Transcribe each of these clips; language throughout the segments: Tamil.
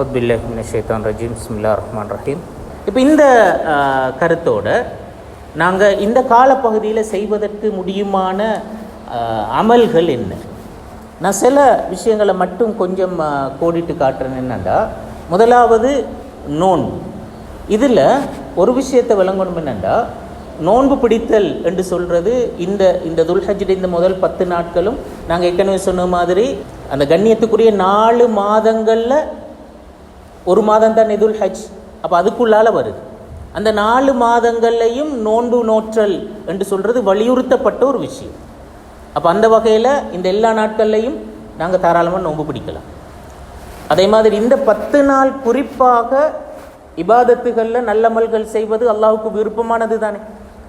ஒத்பில்லாஹிமின் ஷேத்தான் ரஜீம் பிஸ்மில்லா ரஹ்மான் ரஹீம் இப்போ இந்த கருத்தோட நாங்கள் இந்த காலப்பகுதியில் செய்வதற்கு முடியுமான அமல்கள் என்ன? நான் சில விஷயங்களை மட்டும் கொஞ்சம் கோடிட்டு காட்டுறேன் என்னன்னா முதலாவது நோன்பு. இதில் ஒரு விஷயத்தை விளங்கணும் என்னென்னா நோன்பு பிடித்தல் என்று சொல்கிறது இந்த இந்த துல்ஹஜ்ஜுடைய இந்த முதல் பத்து நாட்களும் நாங்கள் ஏற்கனவே சொன்ன மாதிரி அந்த கண்ணியத்துக்குரிய நாலு மாதங்களில் ஒரு மாதம் தான் இதுல் ஹஜ். அப்போ அதுக்குள்ளால வருது. அந்த நாலு மாதங்கள்லையும் நோன்பு நோற்றல் என்று சொல்கிறது வலியுறுத்தப்பட்ட ஒரு விஷயம். அப்போ அந்த வகையில் இந்த எல்லா நாட்கள்லையும் நாங்கள் தாராளமாக நோன்பு பிடிக்கலாம். அதே மாதிரி இந்த பத்து நாள் குறிப்பாக இபாதத்துகளில் நல்லமல்கள் செய்வது அல்லாஹுக்கு விருப்பமானது தானே.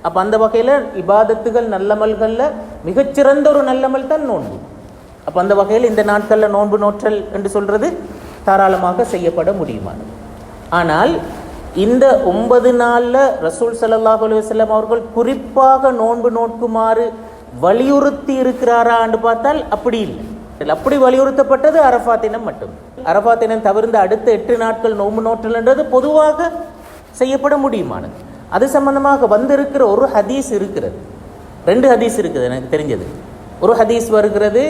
அப்போ அந்த வகையில் இபாதத்துகள் நல்லமல்களில் மிகச்சிறந்த ஒரு நல்லமல் தான் நோன்பு. அப்போ அந்த வகையில் இந்த நாட்களில் நோன்பு நோற்றல் என்று சொல்கிறது தாராளமாக செய்யப்பட முடியுமானது ஆனால் இந்த ஒன்பது நாளில் ரசூல் சல்லாஹ் அலுவலம் அவர்கள் குறிப்பாக நோன்பு நோக்குமாறு வலியுறுத்தி இருக்கிறாரா என்று பார்த்தால் அப்படி இல்லை. அப்படி வலியுறுத்தப்பட்டது அரஃபா தினம் மட்டும். அரஃபா தினம் தவிர்ந்த அடுத்த எட்டு நாட்கள் நோன்பு நோற்றல்ன்றது பொதுவாக செய்யப்பட முடியுமானது அது சம்பந்தமாக வந்திருக்கிற ஒரு ஹதீஸ் இருக்கிறது. ரெண்டு ஹதீஸ் இருக்குது எனக்கு தெரிஞ்சது. ஒரு ஹதீஸ் வருகிறது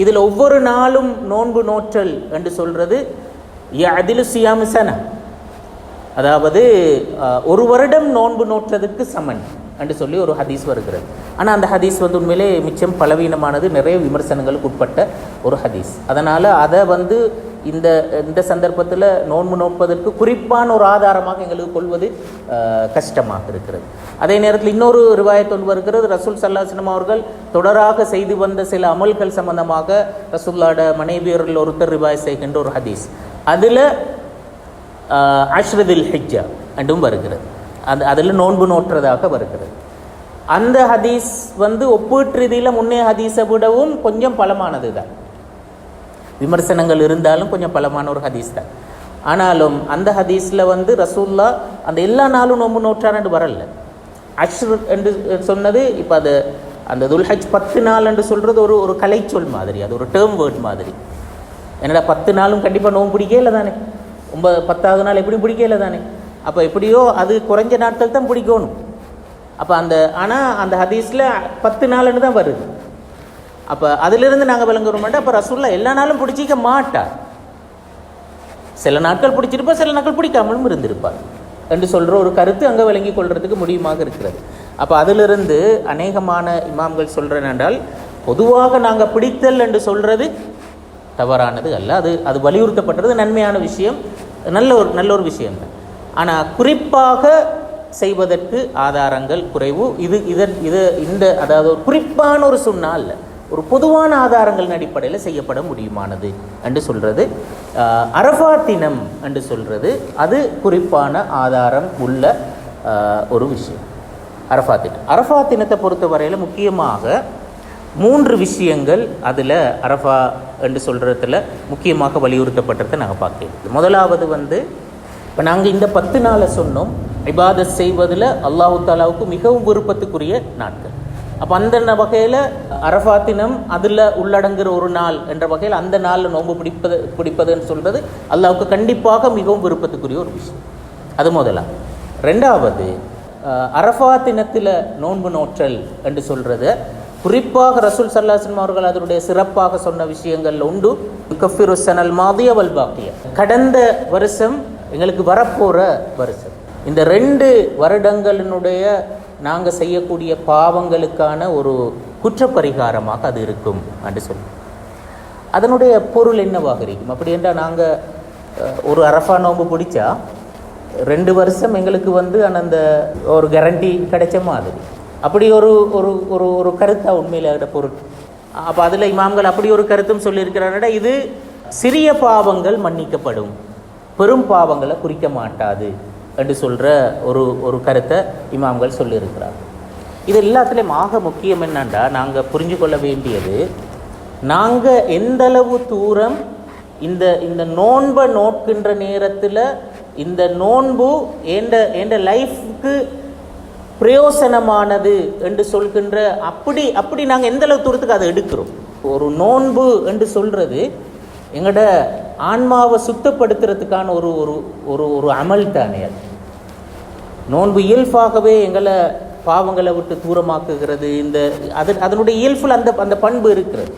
இதில் ஒவ்வொரு நாளும் நோன்பு நோற்றல் என்று சொல்கிறது அதில் சியாமிசன அதாவது ஒரு வருடம் நோன்பு நோற்றதுக்கு சமன் என்று சொல்லி ஒரு ஹதீஸ் வருகிறது. ஆனால் அந்த ஹதீஸ் வந்து உண்மையிலே மிச்சம் பலவீனமானது நிறைய விமர்சனங்களுக்கு உட்பட்ட ஒரு ஹதீஸ். அதனால் அதை வந்து இந்த இந்த சந்தர்ப்பத்தில் நோன்பு நோட்பதற்கு குறிப்பான ஒரு ஆதாரமாக எங்களுக்கு கொள்வது கஷ்டமாக இருக்கிறது. அதே நேரத்தில் இன்னொரு ரிவாயத் ஒன்று வருகிறது. ரசூல் சல்லாஹ்னம் அவர்கள் தொடராக செய்து வந்த சில அமல்கள் சம்பந்தமாக ரசூல்லாட மனைவியர்கள் ஒருத்தர் ரிவாய் செய்கின்ற ஒரு ஹதீஸ். அதில் அஷ்ரதில் ஹிஜ்ஜா என்றும் வருகிறது. அது அதில் நோன்பு நோற்றதாக வருகிறது. அந்த ஹதீஸ் வந்து ஒப்பீட்டு ரீதியில் முன்னே ஹதீஸை விடவும் கொஞ்சம் பலமானது தான் விமர்சனங்கள் இருந்தாலும் கொஞ்சம் பலமான ஒரு ஹதீஸ் தான். ஆனாலும் அந்த ஹதீஸில் வந்து ரசூல்லா அந்த எல்லா நாளும் நோம்பு நோற்றான்னு வரல. அஷ்ரு என்று சொன்னது இப்போ அது அந்த துல்ஹஜ் பத்து நாள் என்று சொல்கிறது ஒரு ஒரு கலைச்சொல் மாதிரி அது ஒரு டேர்ம் வேர்ட் மாதிரி. என்னடா பத்து நாளும் கண்டிப்பாக நோன்பு பிடிக்கல தானே? ஒன்பது பத்தாவது நாள் எப்படி பிடிக்கல தானே? அப்போ எப்படியோ அது குறைஞ்ச நாட்கள் தான் பிடிக்கணும். அப்போ அந்த ஆனால் அந்த ஹதீஸில் பத்து நாள்னு தான் வருது. அப்போ அதிலிருந்து நாங்கள் விளங்குறோம்னா அப்போ ரசூல்லா எல்லா நாளும் பிடிச்சிக்க மாட்டார். சில நாட்கள் பிடிச்சிருப்பார் சில நாட்கள் பிடிக்காமலும் இருந்திருப்பார். என்று சொல்கிற ஒரு கருத்து அங்கே விளங்கி கொள்றதுக்கு முடியுமாக இருக்கிறது. அப்போ அதிலிருந்து அநேகமான இமாம்கள் சொல்கிறேன் என்றால் பொதுவாக நாங்கள் பிடித்தல் என்று சொல்கிறது தவறானது அல்ல. அது அது வலியுறுத்தப்பட்டது நன்மையான விஷயம் நல்ல ஒரு நல்ல ஒரு விஷயம்தான் ஆனால் குறிப்பாக செய்வதற்கு ஆதாரங்கள் குறைவு. இது இதன் இது இந்த அதாவது ஒரு குறிப்பான ஒரு சுண்ணா இல்லை ஒரு பொதுவான ஆதாரங்களின் அடிப்படையில் செய்யப்பட முடியுமானது என்று சொல்கிறது அரஃபா தினம் என்று சொல்கிறது அது குறிப்பான ஆதாரம் உள்ள ஒரு விஷயம். அரஃபா தினம். அரஃபா தினத்தை பொறுத்தவரையில் முக்கியமாக மூன்று விஷயங்கள் அதில் அரஃபா என்று சொல்கிறதுல முக்கியமாக வலியுறுத்தப்பட்டதை நாங்கள் பார்க்கலாம் முதலாவது வந்து இப்போ நாங்கள் இந்த பத்து நாளை சொன்னோம் இபாதத் செய்வதில் அல்லாஹு தாலாவுக்கு மிகவும் விருப்பத்துக்குரிய நாட்கள். அப்போ அந்த வகையில் அரஃபாத்தினம் அதில் உள்ளடங்குகிற ஒரு நாள் என்ற வகையில் அந்த நாளில் நோன்பு பிடிப்பது பிடிப்பதுன்னு சொல்கிறது அல்லாவுக்கு கண்டிப்பாக மிகவும் விருப்பத்துக்குரிய ஒரு விஷயம். அது முதலா ரெண்டாவது அரஃபாத்தினத்தில் அரஃபா தினத்தில் நோன்பு நோற்றல் என்று சொல்கிறது குறிப்பாக ரசூல் சல்லாஸ்லம் அவர்கள் அதனுடைய சிறப்பாக சொன்ன விஷயங்கள் உண்டு. கஃபிருசனல் மாதிய வல்பாக்கிய கடந்த வருஷம் எங்களுக்கு வரப்போகிற வருஷம். இந்த ரெண்டு வருடங்களினுடைய நாங்கள் செய்யக்கூடிய பாவங்களுக்கான ஒரு குற்றப்பரிகாரமாக அது இருக்கும் என்று சொல்லி. அதனுடைய பொருள் என்னவாக இருக்கும்? அப்படி என்றால் நாங்கள் ஒரு அரஃபா நோம்பு பிடிச்சா ரெண்டு வருஷம் எங்களுக்கு வந்து அந்த ஒரு கேரண்டி கிடைச்ச மாதிரி. அப்படி ஒரு ஒரு ஒரு ஒரு கருத்தாக உண்மையில் பொருள். அப்போ அதில் இமாம்கள் அப்படி ஒரு கருத்தும் சொல்லியிருக்கிறாருடா இது? சிறிய பாவங்கள் மன்னிக்கப்படும். பெரும் பாவங்களை குறிக்க மாட்டாது. என்று சொல்கிற ஒரு ஒரு கருத்தை இமாம்கள் சொல்லியிருக்கிறார். இது எல்லாத்துலேயும் ஆக முக்கியம் என்னன்னா நாங்கள் புரிஞ்சு கொள்ள வேண்டியது நாங்கள் எந்தளவு தூரம் இந்த இந்த நோன்பை நோட்கின்ற நேரத்தில் இந்த நோன்பு எந்த எந்த லைஃப்க்கு பிரயோசனமானது என்று சொல்கின்ற அப்படி அப்படி நாங்கள் எந்த அளவு தூரத்துக்கு அதை எடுக்கிறோம்? ஒரு நோன்பு என்று சொல்கிறது எங்களோட ஆன்மாவை சுத்தப்படுத்துறதுக்கான ஒரு ஒரு ஒரு ஒரு அமல் தானே அது. நோன்பு இயல்பாகவே எங்களை பாவங்களை விட்டு தூரமாக்குகிறது. இந்த அது அதனுடைய இயல்பில் அந்த அந்த பண்பு இருக்கிறது.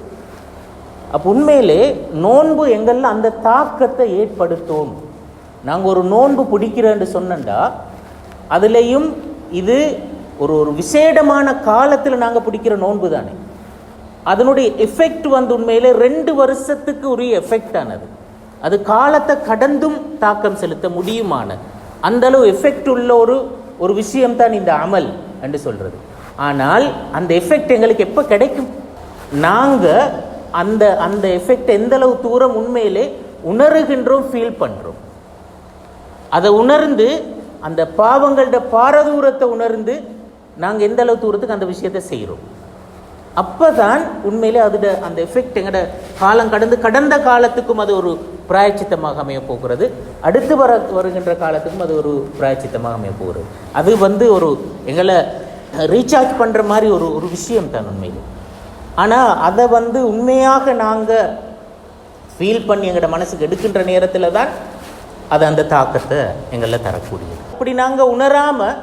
அப்போ உண்மையிலே நோன்பு எங்களில் அந்த தாக்கத்தை ஏற்படுத்தும். நாங்கள் ஒரு நோன்பு பிடிக்கிறேன்னு சொன்னண்டா அதுலேயும் இது ஒரு ஒரு விசேடமான காலத்தில் நாங்கள் பிடிக்கிற நோன்பு தானே. அதனுடைய எஃபெக்ட் வந்து உண்மையிலே ரெண்டு வருஷத்துக்கு உரிய எஃபெக்ட் ஆனது. அது காலத்தை கடந்தும் தாக்கம் செலுத்த முடியுமான அந்த அளவு எஃபெக்ட் உள்ள ஒரு ஒரு விஷயம்தான் இந்த அமல் என்று சொல்கிறது ஆனால் அந்த எஃபெக்ட் எங்களுக்கு எப்போ கிடைக்கும்? நாங்கள் அந்த அந்த எஃபெக்ட் எந்த அளவு தூரம் உண்மையிலே உணர்கின்றோம் ஃபீல் பண்ணுறோம் அதை உணர்ந்து அந்த பாவங்கள்ட பாரதூரத்தை உணர்ந்து நாங்கள் எந்த அளவு தூரத்துக்கு அந்த விஷயத்தை செய்கிறோம் அப்போ தான் உண்மையிலே அதோட அந்த எஃபெக்ட் எங்கட காலம் கடந்து கடந்த காலத்துக்கும் அது ஒரு பிராயச்சித்தமாக அமையப்போகிறது அடுத்து வர வருகின்ற காலத்துக்கும் அது ஒரு பிராயச்சித்தமாக அமைய போகிறது. அது வந்து ஒரு எங்களை ரீசார்ஜ் பண்ணுற மாதிரி ஒரு ஒரு விஷயம் தான் உண்மையில். ஆனால் அதை வந்து உண்மையாக நாங்கள் ஃபீல் பண்ணி எங்களோட மனசுக்கு எடுக்கின்ற நேரத்தில் தான் அது அந்த தாக்கத்தை எங்களில் தரக்கூடியது. அப்படி நாங்கள் உணராமல்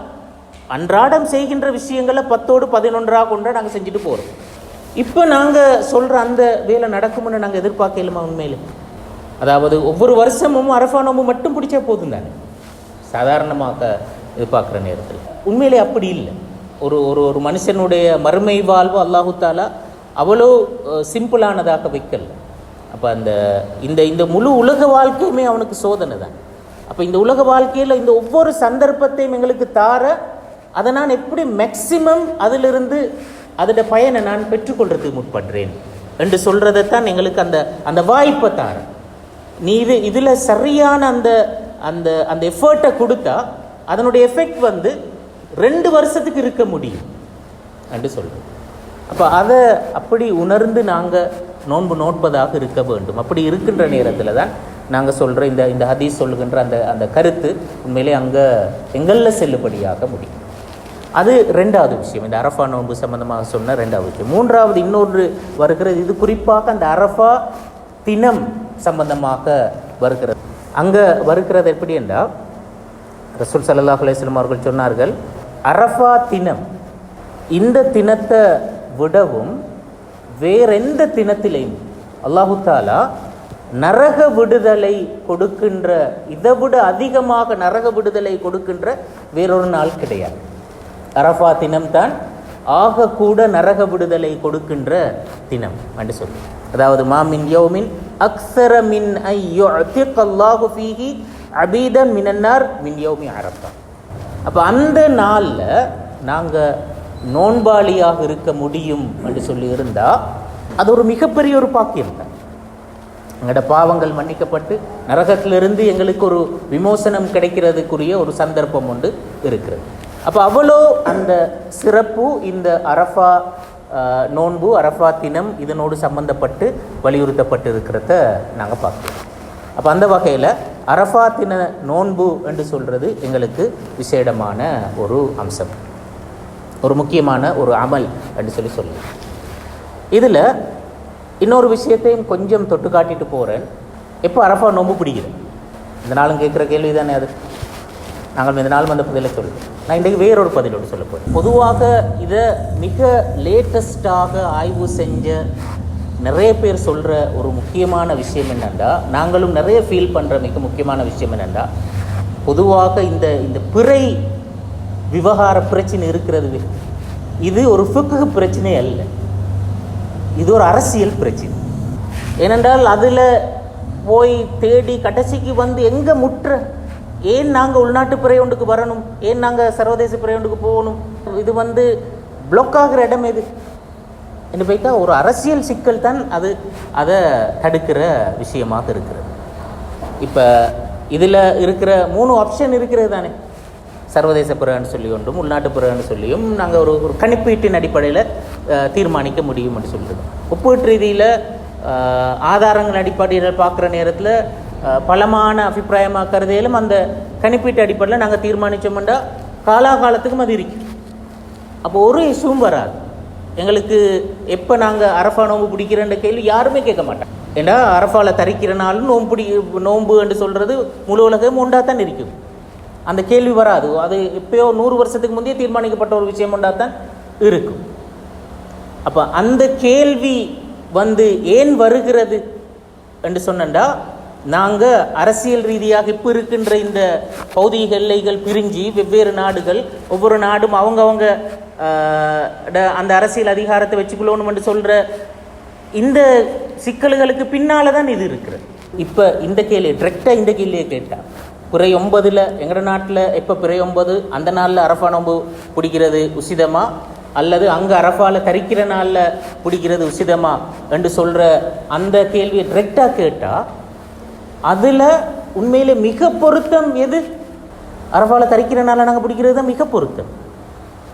அன்றாடம் செய்கின்ற விஷயங்களை பத்தோடு பதினொன்றாக கொண்டா நாங்கள் செஞ்சுட்டு போகிறோம் இப்போ நாங்கள் சொல்கிற அந்த வேலை நடக்கும்னு நாங்கள் எதிர்பார்க்கலுமா உண்மையில்? அதாவது ஒவ்வொரு வருஷமும் அரஃபா நோம்பு மட்டும் பிடிச்சா போதும் தானே? சாதாரணமாக எதிர்பார்க்குற நேரத்தில். உண்மையிலே அப்படி இல்லை. ஒரு ஒரு ஒரு மனுஷனுடைய மறுமை வாழ்வு அல்லாஹு தாலா அவ்வளோ சிம்பிளானதாக வைக்கல. அப்போ அந்த இந்த இந்த முழு உலக வாழ்க்கையுமே அவனுக்கு சோதனை தான். அப்போ இந்த உலக வாழ்க்கையில் இந்த ஒவ்வொரு சந்தர்ப்பத்தையும் எங்களுக்கு தார அதை நான் எப்படி மேக்சிமம் அதிலிருந்து அதோட பயனை நான் பெற்றுக்கொள்றதுக்கு முற்படுறேன்? என்று சொல்கிறதைத்தான் எங்களுக்கு அந்த அந்த வாய்ப்பை தாரேன் நீ இது இதில் சரியான அந்த அந்த அந்த எஃபர்ட்டை கொடுத்தா அதனுடைய எஃபெக்ட் வந்து ரெண்டு வருஷத்துக்கு இருக்க முடியும் என்று சொல்கிறோம் அப்போ அதை அப்படி உணர்ந்து நாங்கள் நோன்பு நோட்பதாக இருக்க வேண்டும். அப்படி இருக்கின்ற நேரத்தில் தான் நாங்கள் சொல்கிற இந்த இந்த ஹதீஸ் சொல்லுகின்ற அந்த அந்த கருத்து உண்மையிலே அங்கே எங்களில் செல்லுபடியாக முடியும். அது ரெண்டாவது விஷயம். இந்த அரஃபா நோன்பு சம்மந்தமாக சொன்ன ரெண்டாவது விஷயம். மூன்றாவது இன்னொன்று வருகிறது. இது குறிப்பாக அந்த அரஃபா தினம் சம்பந்தமாக வருகிறது. அங்கே வருகிறது எப்படி என்றால் ரசூல் சல்லாஹ் அலைஹி அவர்கள் சொன்னார்கள் அரஃபா தினம் இந்த தினத்தை விடவும் வேறெந்த தினத்திலையும் அல்லாஹு தாலா நரக விடுதலை கொடுக்கின்ற இதை விட அதிகமாக நரக விடுதலை கொடுக்கின்ற வேறொரு நாள் கிடையாது. அரஃபா தினம்தான் தான் ஆகக்கூட நரக விடுதலை கொடுக்கின்ற தினம் என்று சொல்லி. அதாவது மாமின் யோமின் அக்ஸர மின் ஐயுஅத்திக் அல்லாஹு ஃபீஹி அபீத மினன்னார் மின் யோமி அரஃபா அப்போ அந்த நாளில் நாங்கள் நோன்பாளியாக இருக்க முடியும் என்று சொல்லி இருந்தால் அது ஒரு மிகப்பெரிய ஒரு பாக்கியம். தான் எங்களோட பாவங்கள் மன்னிக்கப்பட்டு நரகத்திலிருந்து எங்களுக்கு ஒரு விமோசனம் கிடைக்கிறதுக்குரிய ஒரு சந்தர்ப்பம் ஒன்று இருக்கிறது. அப்போ அவ்வளோ அந்த சிறப்பு இந்த அரஃபா நோன்பு அரஃபா தினம் இதனோடு சம்பந்தப்பட்டு வலியுறுத்தப்பட்டு இருக்கிறத நாங்கள் பார்க்குறோம். அப்போ அந்த வகையில் அரஃபா தின நோன்பு என்று சொல்கிறது எங்களுக்கு விசேடமான ஒரு அம்சம். ஒரு முக்கியமான ஒரு அமல் என்று சொல்லி சொல்லலாம். இதில் இன்னொரு விஷயத்தையும் கொஞ்சம் தொட்டு காட்டிட்டு போகிறேன் எப்போ அரஃபா நோன்பு பிடிக்கிறேன் இந்த நாளும் கேட்குற கேள்வி தானே அது. நாங்கள் இந்த நாள் வந்த பதிலை சொல்லுவோம் நான் இன்றைக்கு வேறொரு பதிலோடு சொல்ல போகிறேன் பொதுவாக இதை மிக லேட்டஸ்டாக ஆய்வு செஞ்ச நிறைய பேர் சொல்கிற ஒரு முக்கியமான விஷயம் என்னென்னா நாங்களும் நிறைய ஃபீல் பண்ணுற மிக முக்கியமான விஷயம் என்னென்னா பொதுவாக இந்த இந்த பிறை விவகார பிரச்சனை இருக்கிறது இது ஒரு ஃபிக்கு பிரச்சனை அல்ல. இது ஒரு அரசியல் பிரச்சனை. ஏனென்றால் அதில் போய் தேடி கடைசிக்கு வந்து எங்கே முற்ற ஏன் நாங்கள் உள்நாட்டு பிறையொண்டுக்கு வரணும்? ஏன் நாங்கள் சர்வதேச பிறையொண்டுக்கு போகணும்? இது வந்து பிளாக் ஆகிற இடம் எது? என்று போய்த்தா ஒரு அரசியல் சிக்கல் தான் அது அதை தடுக்கிற விஷயமாக இருக்கிறது. இப்போ இதில் இருக்கிற மூணு ஆப்ஷன் இருக்கிறது தானே. சர்வதேச பிறன்னு சொல்லி ஒன்றும் உள்நாட்டு பிறன்னு சொல்லியும் நாங்கள் ஒரு ஒரு கணிப்பீட்டின் அடிப்படையில் தீர்மானிக்க முடியும் என்று சொல்லிட்டு ஒப்பீட்டு ரீதியில் ஆதாரங்கள் அடிப்படையில் பார்க்குற நேரத்தில் பலமான அபிப்பிராயமாக அந்த கணிப்பீட்டு அடிப்படையில் நாங்கள் தீர்மானித்தோம்னா காலாகாலத்துக்கும் அது இருக்கு அப்போ ஒரு இஷ்யூவும் வராது. எங்களுக்கு எப்போ நாங்கள் அரஃபா நோம்பு பிடிக்கிறன்ற கேள்வி யாருமே கேட்க மாட்டாங்க. ஏன்னா அரஃபாவில் தரிக்கிறனாலும் நோம்பு பிடி நோம்பு என்று சொல்கிறது முழு உலகம் உண்டாக தான் இருக்கும் அந்த கேள்வி வராது. அது எப்பயோ நூறு வருஷத்துக்கு முந்தைய தீர்மானிக்கப்பட்ட ஒரு விஷயம் உண்டாக தான் இருக்கும். அப்போ அந்த கேள்வி வந்து ஏன் வருகிறது என்று சொன்னண்டா நாங்கள் அரசியல் ரீதியாக இப்போ இருக்கின்ற இந்த பௌதீக எல்லைகள் பிரிஞ்சு வெவ்வேறு நாடுகள் ஒவ்வொரு நாடும் அவங்கவங்க ட- அந்த அரசியல் அதிகாரத்தை வச்சுக்கொள்ளணும்னு சொல்கிற இந்த சிக்கல்களுக்கு பின்னால் தான் இது இருக்கிறது. இப்போ இந்த கேள்வி டிரெக்டாக இந்த கேள்வியை கேட்டால் பிறை ஒன்பதில் எங்களோட நாட்டில் எப்போ பிறை ஒன்பது? அந்த நாளில் அரஃபா நோம்பு பிடிக்கிறது உசிதமாக அல்லது அங்கே அரஃபாவில் தரிக்கிற நாளில் பிடிக்கிறது உசிதமா? என்று சொல்கிற அந்த கேள்வியை டிரெக்டாக கேட்டால் அதில் உண்மையிலே மிக பொருத்தம் எது? அரபாவில் தரிக்கிறனால நாங்கள் பிடிக்கிறது தான் மிக பொருத்தம்.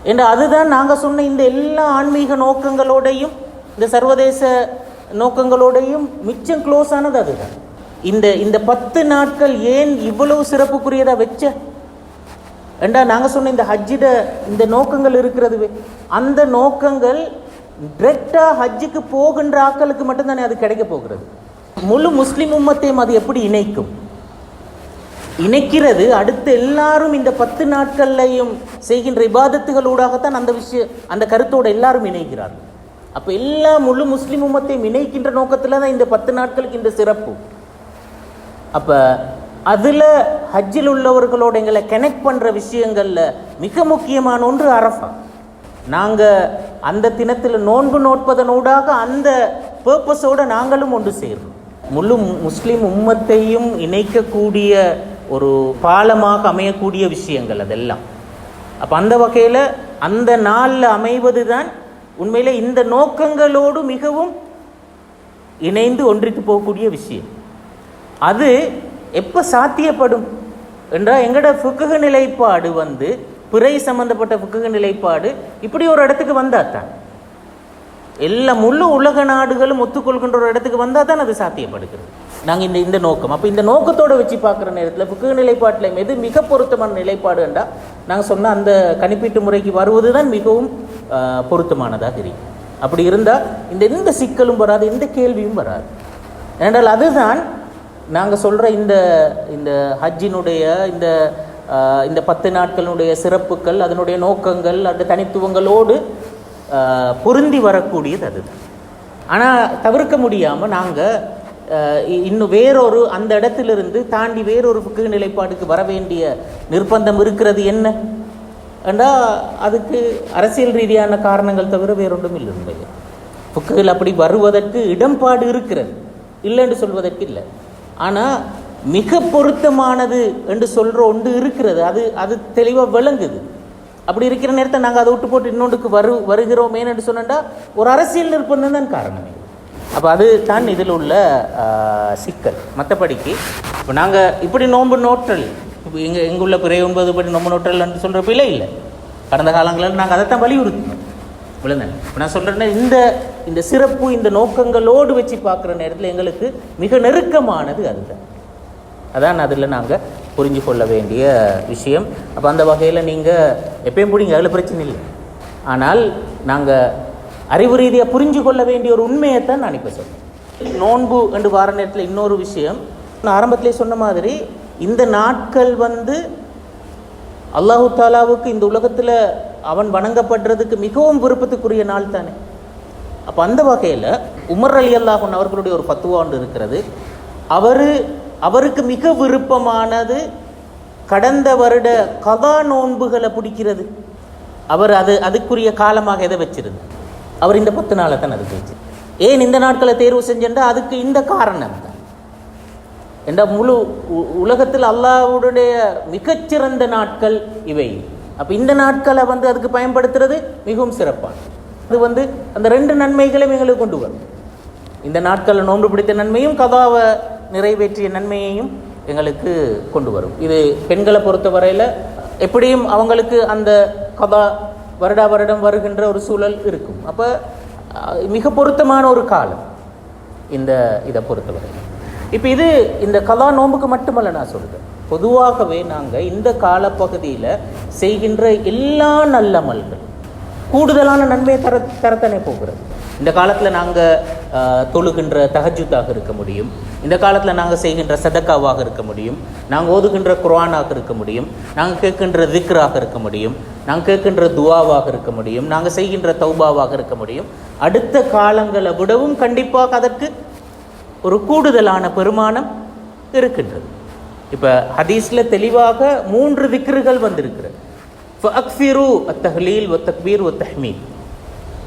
என்று அதுதான் நாங்கள் சொன்ன இந்த எல்லா ஆன்மீக நோக்கங்களோடையும் இந்த சர்வதேச நோக்கங்களோடையும் மிச்சம் க்ளோஸ் ஆனது அதுதான். இந்த இந்த பத்து நாட்கள் ஏன் இவ்வளவு சிறப்புக்குரியதாக வச்ச? ஏண்டா நாங்கள் சொன்ன இந்த ஹஜ்ஜிட இந்த நோக்கங்கள் இருக்கிறதுவே அந்த நோக்கங்கள் டிரெக்டாக ஹஜ்ஜுக்கு போகின்ற ஆட்களுக்கு மட்டும்தானே அது கிடைக்க போகிறது. முழு முஸ்லிம் உம்மத்தையும் அது எப்படி இணைக்கும்? இணைக்கிறது அடுத்து எல்லாரும் இந்த பத்து நாட்கள்லையும் செய்கின்ற இபாதத்துகளூடாகத்தான் அந்த விஷயம் அந்த கருத்தோடு எல்லாரும் இணைகிறார்கள். அப்போ எல்லா முழு முஸ்லிம் உம்மத்தையும் இணைக்கின்ற நோக்கத்தில் தான் இந்த பத்து நாட்களுக்கு இந்த சிறப்பு. அப்போ அதில் ஹஜ்ஜில் உள்ளவர்களோட எங்களை கனெக்ட் பண்ணுற விஷயங்களில் மிக முக்கியமான ஒன்று அரஃபா. நாங்கள் அந்த தினத்தில் நோன்பு நோட்பதனூடாக அந்த பர்பஸோடு நாங்களும் ஒன்று சேர்றோம். முழு முஸ்லீம் உம்மத்தையும் இணைக்கக்கூடிய ஒரு பாலமாக அமையக்கூடிய விஷயங்கள் அதெல்லாம். அப்போ அந்த வகையில் அந்த நாளில் அமைவது தான் உண்மையில் இந்த நோக்கங்களோடு மிகவும் இணைந்து ஒன்றித்து போகக்கூடிய விஷயம். அது எப்போ சாத்தியப்படும் என்றால் எங்களோட புக்குக நிலைப்பாடு வந்து பிறை சம்பந்தப்பட்ட புக்குக நிலைப்பாடு இப்படி ஒரு இடத்துக்கு வந்தால் தான் எல்லா முழு உலக நாடுகளும் ஒத்துக்கொள்கின்ற ஒரு இடத்துக்கு வந்தால் தான் அது சாத்தியப்படுகிறது. நாங்கள் இந்த இந்த நோக்கம். அப்போ இந்த நோக்கத்தோடு வச்சு பார்க்குற நேரத்தில் புக்கு நிலைப்பாட்டில் எது மிக பொருத்தமான நிலைப்பாடு என்றால் நாங்கள் சொன்ன அந்த கணிப்பீட்டு முறைக்கு வருவது தான் மிகவும் பொருத்தமானதாக இருக்கும் அப்படி இருந்தால் இந்த எந்த சிக்கலும் வராது எந்த கேள்வியும் வராது. ஏனென்றால் அதுதான் நாங்கள் சொல்கிற இந்த இந்த ஹஜ்ஜினுடைய இந்த இந்த பத்து நாட்களுடைய சிறப்புகள் அதனுடைய நோக்கங்கள் அந்த தனித்துவங்களோடு பொருந்தி வரக்கூடியது அதுதான். ஆனால் தவிர்க்க முடியாமல் நாங்கள் இன்னும் வேறொரு அந்த இடத்திலிருந்து தாண்டி வேறொரு புக்கு நிலைப்பாடுக்கு வர வேண்டிய நிர்பந்தம் இருக்கிறது என்ன? என்றால் அதுக்கு அரசியல் ரீதியான காரணங்கள் தவிர வேறொன்றும் இல்லை உண்மையில். புக்குகள் அப்படி வருவதற்கு இடம்பாடு இருக்கிறது. இல்லைன்னு சொல்வதற்கு இல்லை. ஆனால் மிக பொருத்தமானது என்று சொல்கிற ஒன்று இருக்கிறது. அது அது தெளிவாக விளங்குது. அப்படி இருக்கிற நேரத்தை நாங்கள் அதை விட்டு போட்டு இன்னொன்றுக்கு வரு வருகிறோமேன்னு என்று சொன்னா ஒரு அரசியல் நிர்பந்தம் தான் காரணமே. அப்போ அது தான் இதில் உள்ள சிக்கல். மற்றபடிக்கு இப்போ நாங்கள் இப்படி நோன்பு நோற்றல் இப்போ எங்கள் எங்குள்ள பிறை ஒன்பது படி நோன்பு நோற்றல்னு சொல்கிறப்ப இல்லை இல்லை. கடந்த காலங்களில் நாங்கள் அதைத்தான் வலியுறுத்தினோம். விழுந்தேன். இப்போ நான் சொல்கிறேன்னா இந்த இந்த சிறப்பு இந்த நோக்கங்களோடு வச்சு பார்க்குற நேரத்தில் எங்களுக்கு மிக நெருக்கமானது அதுதான். அதான் அதில் நாங்கள் புரிஞ்சு கொள்ள வேண்டிய விஷயம். அப்போ அந்த வகையில் நீங்கள் எப்பயும் பிடிங்க அதில் பிரச்சனை இல்லை. ஆனால் நாங்கள் அறிவு ரீதியாக புரிஞ்சு கொள்ள வேண்டிய ஒரு உண்மையைத்தான் நான் இப்போ சொல்றேன். நோன்பு என்று வார நேரத்தில் இன்னொரு விஷயம். நான் ஆரம்பத்திலே சொன்ன மாதிரி இந்த நாட்கள் வந்து அல்லாஹு தாலாவுக்கு இந்த உலகத்தில் அவன் வணங்கப்படுறதுக்கு மிகவும் விருப்பத்துக்குரிய நாள் தானே. அப்போ அந்த வகையில் உமர் அலி அல்லாஹன் அவர்களுடைய ஒரு பத்துவா ஒன்று இருக்கிறது. அவர் அவருக்கு மிக விருப்பமானது கடந்த வருட கதா நோன்புகளை பிடிக்கிறது. அவர் அது அதுக்குரிய காலமாக எதை வச்சிருந்து அவர் இந்த பத்து நாளை தான் அதுக்கு வச்சு ஏன் இந்த நாட்களை தேர்வு செஞ்சேன்டா? அதுக்கு இந்த காரணம் தான். என்ற முழு உ- உலகத்தில் அல்லாவுடைய மிகச்சிறந்த நாட்கள் இவை. அப்போ இந்த நாட்களை வந்து அதுக்கு பயன்படுத்துறது மிகவும் சிறப்பானது. அது வந்து அந்த ரெண்டு நன்மைகளையும் எங்களுக்கு கொண்டு வரும். இந்த நாட்களில் நோன்பு பிடித்த நன்மையும் கதாவை நிறைவேற்றிய நன்மையையும் எங்களுக்கு கொண்டு வரும். இது பெண்களை பொறுத்தவரையில் எப்படியும் அவங்களுக்கு அந்த கதா வருடா வருடம் வருகின்ற ஒரு சூழல் இருக்கும். அப்போ மிக பொருத்தமான ஒரு காலம் இந்த இதை பொறுத்தவரை. இப்போ இது இந்த கதா நோம்புக்கு மட்டுமல்ல நான் சொல்கிறேன் பொதுவாகவே நாங்கள் இந்த காலப்பகுதியில் செய்கின்ற எல்லா நல்லமல்கள் கூடுதலான நன்மையை தர தரத்தனே போகிறது. இந்த காலத்தில் நாங்கள் தொழுகின்ற தகஜூத்தாக இருக்க முடியும். இந்த காலத்தில் நாங்கள் செய்கின்ற சதக்காவாக இருக்க முடியும். நாங்கள் ஓதுகின்ற குரானாக இருக்க முடியும். நாங்கள் கேட்கின்ற திக்ராக இருக்க முடியும். நாங்கள் கேட்கின்ற துவாவாக இருக்க முடியும். நாங்கள் செய்கின்ற தௌபாவாக இருக்க முடியும். அடுத்த காலங்களை விடவும் கண்டிப்பாக அதற்கு ஒரு கூடுதலான பெருமானம் இருக்கின்றது. இப்போ ஹதீஸில் தெளிவாக மூன்று திக்ருகள் வந்திருக்கிறது. ஃபஅக்ஃபிரு அத்தஹ்லீல் ஒ தக்பீர் ஒ தஹ்மீத்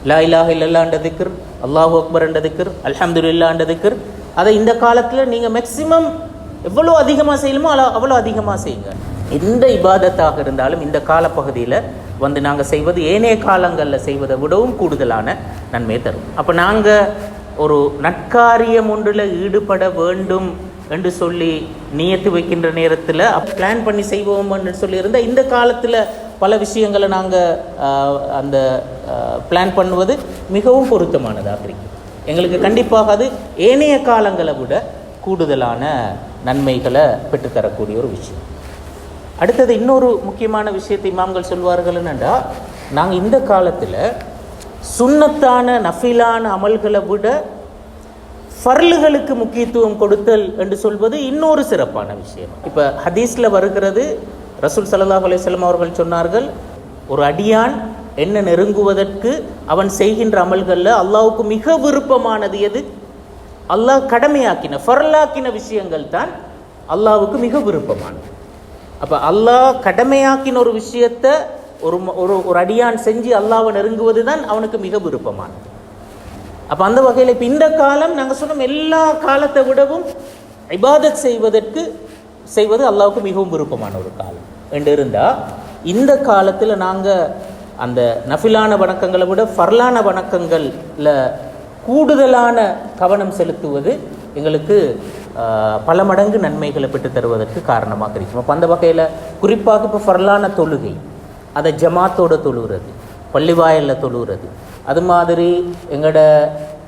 லா இலாஹ இல்லல்லாண்ட திக்ர் அல்லாஹூ அக்பர் என்ற திக்ர் அல்ஹம்துலில்லான்ற திக்ர் அதை இந்த காலத்தில் நீங்கள் மேக்சிமம் எவ்வளோ அதிகமாக செய்யணுமோ அவ்வளோ அவ்வளோ அதிகமாக செய்யுங்க. எந்த இபாதத்தாக இருந்தாலும் இந்த காலப்பகுதியில் வந்து நாங்கள் செய்வது ஏனைய காலங்களில் செய்வதை விடவும் கூடுதலான நன்மை தரும். அப்போ நாங்கள் ஒரு நற்காரியம் ஒன்றில் ஈடுபட வேண்டும் என்று சொல்லி நியத்து வைக்கின்ற நேரத்தில் பிளான் பண்ணி செய்வோம் என்று சொல்லியிருந்தால் இந்த காலத்தில் பல விஷயங்களை நாங்கள் அந்த பிளான் பண்ணுவது மிகவும் பொருத்தமானதாக இருக்கு எங்களுக்கு கண்டிப்பாக அது ஏனைய காலங்களை விட கூடுதலான நன்மைகளை பெற்றுத்தரக்கூடிய ஒரு விஷயம். அடுத்தது இன்னொரு முக்கியமான விஷயத்தை இமாம்கள் சொல்வார்கள் என்னென்னா நாங்கள் இந்த காலத்தில் சுண்ணத்தான நஃபிலான அமல்களை விட ஃபர்லுகளுக்கு முக்கியத்துவம் கொடுத்தல் என்று சொல்வது இன்னொரு சிறப்பான விஷயம். இப்போ ஹதீஸில் வருகிறது ரசூல் சல்லல்லாஹு அலைஹி அவர்கள் சொன்னார்கள் ஒரு அடியான் என்ன நெருங்குவதற்கு அவன் செய்கின்ற அமல்களில் அல்லாவுக்கு மிக விருப்பமானது எது? அல்லாஹ் கடமையாக்கின ஃபரலாக்கின விஷயங்கள் தான் அல்லாவுக்கு மிக விருப்பமானது. அப்போ அல்லாஹ் கடமையாக்கின ஒரு விஷயத்தை ஒரு ஒரு ஒரு அடியான் செஞ்சு அல்லாவை நெருங்குவது தான் அவனுக்கு மிக விருப்பமானது. அப்போ அந்த வகையில் இப்போ இந்த காலம் நாங்கள் சொன்னோம் எல்லா காலத்தை விடவும் இபாதத் செய்வதற்கு செய்வது அல்லாவுக்கு மிகவும் விருப்பமான ஒரு காலம். என்று இருந்தால் இந்த காலத்தில் நாங்கள் அந்த நஃபிலான வணக்கங்களை விட ஃபர்லான வணக்கங்களில் கூடுதலான கவனம் செலுத்துவது எங்களுக்கு பல மடங்கு நன்மைகளை பெற்று தருவதற்கு காரணமாக இருக்கும். அப்போ அந்த வகையில் குறிப்பாக இப்போ ஃபர்லான தொழுகை அதை ஜமாத்தோட தொழுகிறது பள்ளிவாயலில் தொழுகிறது அது மாதிரி எங்களோட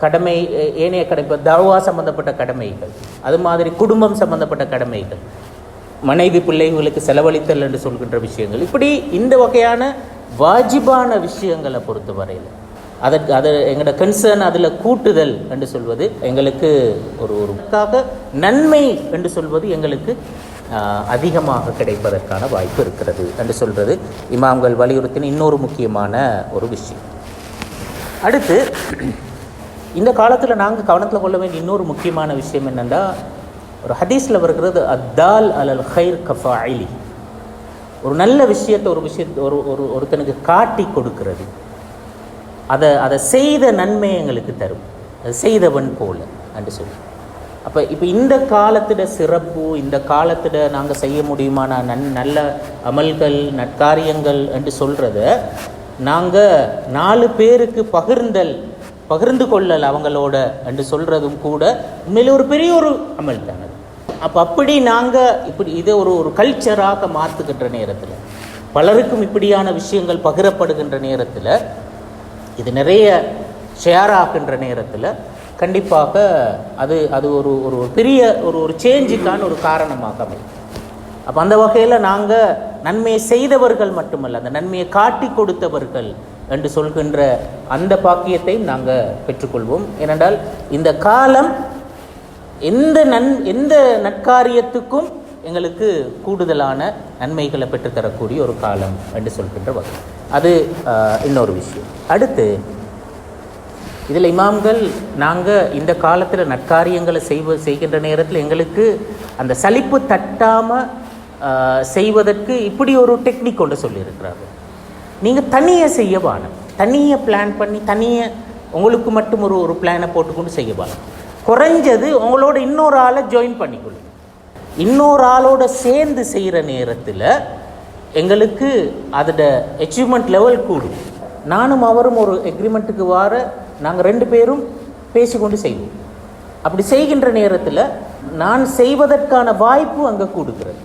கடமை ஏனைய கடமை இப்போ சம்மந்தப்பட்ட கடமைகள் அது மாதிரி குடும்பம் சம்மந்தப்பட்ட கடமைகள் மனைவி பிள்ளைகளுக்கு செலவழித்தல் என்று சொல்கின்ற விஷயங்கள். இப்படி இந்த வகையான வாஜிபான விஷயங்களை பொறுத்தவரையில் அதற்கு அது எங்களோட கன்சர்ன் அதில் கூட்டுதல் என்று சொல்வது எங்களுக்கு ஒரு ஒருக்காக நன்மை என்று சொல்வது எங்களுக்கு அதிகமாக கிடைப்பதற்கான வாய்ப்பு இருக்கிறது என்று சொல்கிறது இமாம்கள் வலியுறுத்தின இன்னொரு முக்கியமான ஒரு விஷயம். அடுத்து இந்த காலத்தில் நாங்கள் கவனத்தில் கொள்ள வேண்டிய இன்னொரு முக்கியமான விஷயம் என்னென்னா ஒரு ஹதீஸில் வருகிறது அத்தால் அலல் ஹைர் கஃபாயிலி ஒரு நல்ல விஷயத்தை ஒரு விஷயத்தை ஒரு ஒரு ஒருத்தனுக்கு காட்டி கொடுக்கிறது. அதை அதை செய்த நன்மை எங்களுக்கு தரும். அது செய்தவன் போல என்று சொல்லி. அப்போ இப்போ இந்த காலத்திட சிறப்பு இந்த காலத்திட நாங்கள் செய்ய முடியுமான நன் நல்ல அமல்கள் நற்காரியங்கள் என்று சொல்கிறத நாங்கள் நாலு பேருக்கு பகிர்ந்தல் பகிர்ந்து கொள்ளல் அவங்களோட என்று சொல்கிறதும் கூட உண்மையிலே ஒரு பெரிய ஒரு அமல் தான் அது அப்போ அப்படி நாங்கள் இப்படி இதை ஒரு ஒரு கல்ச்சராக மாற்றுகின்ற நேரத்தில் பலருக்கும் இப்படியான விஷயங்கள் பகிரப்படுகின்ற நேரத்தில் இது நிறைய ஷேர் ஆகின்ற நேரத்தில் கண்டிப்பாக அது அது ஒரு ஒரு பெரிய ஒரு ஒரு சேஞ்சுக்கான ஒரு காரணமாக அமையும். அப்போ அந்த வகையில் நாங்கள் நன்மையை செய்தவர்கள் மட்டுமல்ல அந்த நன்மையை காட்டி கொடுத்தவர்கள் என்று சொல்கின்ற அந்த பாக்கியத்தையும் நாங்கள் பெற்றுக்கொள்வோம். ஏனென்றால் இந்த காலம் எந்த நன் எந்த நற்காரியத்துக்கும் எங்களுக்கு கூடுதலான நன்மைகளை பெற்றுத்தரக்கூடிய ஒரு காலம் என்று சொல்கின்ற வகை அது இன்னொரு விஷயம். அடுத்து இதில் இமாம்கள் நாங்கள் இந்த காலத்தில் நற்காரியங்களை செய்வ செய்கின்ற நேரத்தில் எங்களுக்கு அந்த சலிப்பு தட்டாமல் செய்வதற்கு இப்படி ஒரு டெக்னிக் கொண்டு சொல்லியிருக்கிறார்கள். நீங்கள் தனியாக செய்ய வேணும் தனியாக பிளான் பண்ணி தனியாக உங்களுக்கு மட்டும் ஒரு ஒரு பிளானை போட்டுக்கொண்டு செய்ய வேணும் குறைஞ்சது உங்களோட இன்னொரு ஆளை ஜாயின் பண்ணிக்கொள்ளுங்க. இன்னொரு ஆளோட சேர்ந்து செய்கிற நேரத்தில் எங்களுக்கு அதோட அச்சீவ்மெண்ட் லெவல் கூடும். நானும் அவரும் ஒரு எக்ரிமெண்ட்டுக்கு வார நாங்கள் ரெண்டு பேரும் பேசிக்கொண்டு செய்வோம். அப்படி செய்கின்ற நேரத்தில் நான் செய்வதற்கான வாய்ப்பு அங்கே கொடுக்கிறது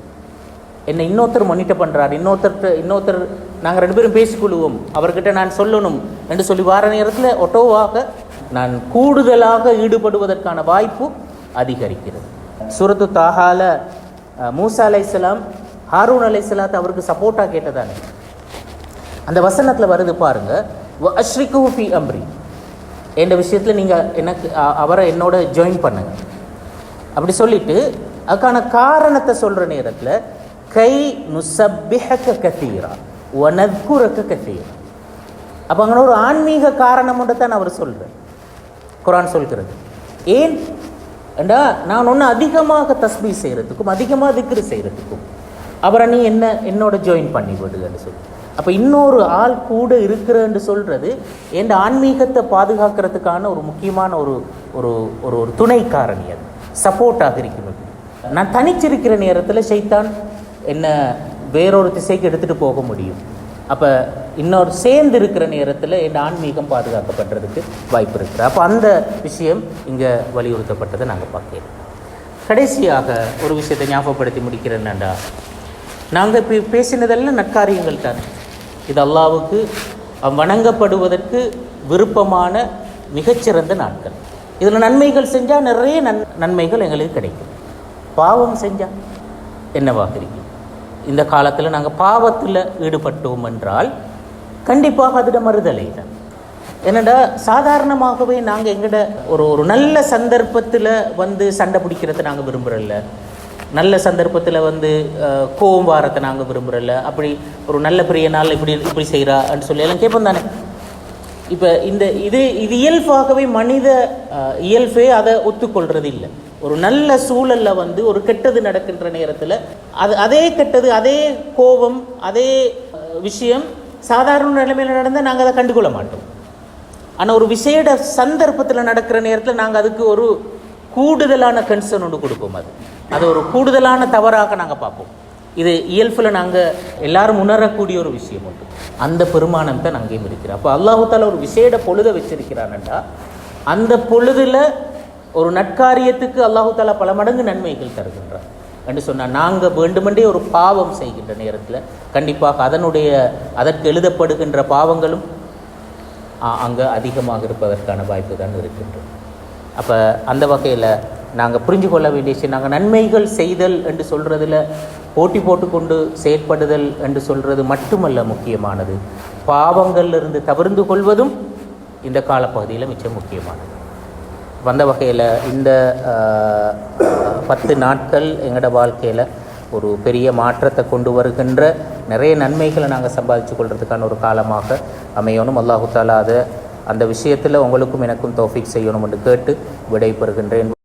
என்னை இன்னொருத்தர் மன்னிட்ட பண்ணுறாரு இன்னொருத்தர் இன்னொருத்தர் நாங்கள் ரெண்டு பேரும் பேசிக்கொள்வோம். அவர்கிட்ட நான் சொல்லணும் என்று சொல்லி வார நேரத்தில் ஒட்டோவாக நான் கூடுதலாக ஈடுபடுவதற்கான வாய்ப்பு அதிகரிக்கிறது. சுரத்து தாஹால அஹ், மூசா அலைஹிஸ்ஸலாம் ஹாரூன் அலைசலாத் அவருக்கு சப்போர்ட்டாக கேட்டதானே? அந்த வசனத்தில் வருது பாருங்க "வ அஷ்ரிக்குஹு அம்ரி. என்ற விஷயத்தில் நீங்கள் எனக்கு அவரை என்னோட ஜாயின் பண்ணுங்க. அப்படி சொல்லிட்டு அதுக்கான காரணத்தை சொல்கிற நேரத்தில் கை நுசப்பிஹக்க கத்தீரா ஒனக்குரக்க கத்தீரா. அப்போ அங்கே ஒரு ஆன்மீக காரணம் தான் அவர் சொல்கிறார் குரான் சொல்கிறது. ஏன்? ஏண்டா நான் ஒன்று அதிகமாக தஸ்பீ செய்கிறதுக்கும் அதிகமாக திக்ரு செய்கிறதுக்கும் அவரை நீ என்ன என்னோட ஜாயின் பண்ணி விடுன்னு சொல்லி. அப்போ இன்னொரு ஆள் கூட இருக்கிறன்னு சொல்கிறது என் ஆன்மீகத்தை பாதுகாக்கிறதுக்கான ஒரு முக்கியமான ஒரு ஒரு ஒரு ஒரு துணை காரணி அது. சப்போர்ட்டாக இருக்கிறது. நான் தனிச்சிருக்கிற நேரத்தில் சைத்தான் என்ன வேறொரு திசைக்கு எடுத்துகிட்டு போக முடியும். அப்போ இன்னொரு சேர்ந்து இருக்கிற நேரத்தில் என் ஆன்மீகம் பாதுகாக்கப்படுறதுக்கு வாய்ப்பு இருக்குது அப்போ அந்த விஷயம் இங்கே வலியுறுத்தப்பட்டதை நாங்கள் பார்க்கிறோம். கடைசியாக ஒரு விஷயத்தை ஞாபகப்படுத்தி முடிக்கிறேன்டா நாங்கள் இப்போ பேசினதெல்லாம் நற்காரியங்கள் தான். இது அல்லாவுக்கு வணங்கப்படுவதற்கு விருப்பமான மிகச்சிறந்த நாட்கள். இதில் நன்மைகள் செஞ்சால் நிறைய நன் நன்மைகள் எங்களுக்கு கிடைக்கும். பாவம் செஞ்சால் என்னவாகிறீங்க? இந்த காலத்தில் நாங்கள் பாவத்தில் ஈடுபட்டோம் என்றால் கண்டிப்பாக அதிட மறுதலை தான். என்னடா சாதாரணமாகவே நாங்கள் எங்கட ஒரு ஒரு நல்ல சந்தர்ப்பத்தில் வந்து சண்டை பிடிக்கிறத நாங்கள் விரும்புகிறல்ல நல்ல சந்தர்ப்பத்தில் வந்து கோவம் வாரத்தை நாங்கள் விரும்புகிறல்ல அப்படி ஒரு நல்ல பெரிய நாள் இப்படி இப்படி செய்கிறான்னு சொல்லி எல்லாம் கேட்போம் தானே. இப்போ இந்த இது இது இயல்பாகவே மனித இயல்பே அதை ஒத்துக்கொள்றது இல்லை ஒரு நல்ல சூழல்ல வந்து ஒரு கெட்டது நடக்கின்ற நேரத்தில் அது அதே கெட்டது அதே கோபம் அதே விஷயம் சாதாரண நிலைமையில் நடந்தால் நாங்கள் அதை கண்டுகொள்ள மாட்டோம். ஆனால் ஒரு விசேட சந்தர்ப்பத்தில் நடக்கிற நேரத்தில் நாங்கள் அதுக்கு ஒரு கூடுதலான கன்சர்ன் ஒன்று கொடுப்போம் அது. அது ஒரு கூடுதலான தவறாக நாங்கள் பார்ப்போம். இது இயல்பில் நாங்கள் எல்லாரும் உணரக்கூடிய ஒரு விஷயம் உண்டு. அந்த பெருமானம் தான் நாங்கள் இருக்கிறோம் அப்போ அல்லாஹு ஒரு விசேட பொழுதை வச்சிருக்கிறான்டா அந்த பொழுதில் ஒரு நட்காரியத்துக்கு அல்லாஹு தாலா பல மடங்கு நன்மைகள் தருகின்றார். என்று சொன்னால் நாங்கள் வேண்டுமென்றே ஒரு பாவம் செய்கின்ற நேரத்தில் கண்டிப்பாக அதனுடைய அதற்கு எழுதப்படுகின்ற பாவங்களும் அங்கே அதிகமாக இருப்பதற்கான வாய்ப்பு தான் இருக்கின்றது. அப்போ அந்த வகையில் நாங்கள் புரிஞ்சு கொள்ள வேண்டிய விஷயம் நாங்கள் நன்மைகள் செய்தல் என்று சொல்கிறதுல போட்டி போட்டுக்கொண்டு செயற்படுதல் என்று சொல்கிறது மட்டுமல்ல முக்கியமானது. பாவங்களிலிருந்து தவிர்ந்து கொள்வதும் இந்த காலப்பகுதியில் மிச்சம் முக்கியமானது. வந்த வகையில் இந்த பத்து நாட்கள் எங்களோட வாழ்க்கையில் ஒரு பெரிய மாற்றத்தை கொண்டு வருகின்ற நிறைய நன்மைகளை நாங்கள் சம்பாதிச்சு கொள்றதுக்கான ஒரு காலமாக அமையணும். அல்லாஹு தாலா அதை அந்த விஷயத்தில் உங்களுக்கும் எனக்கும் தோஃபிக் செய்யணும் என்று கேட்டு விடை பெறுகின்றேன்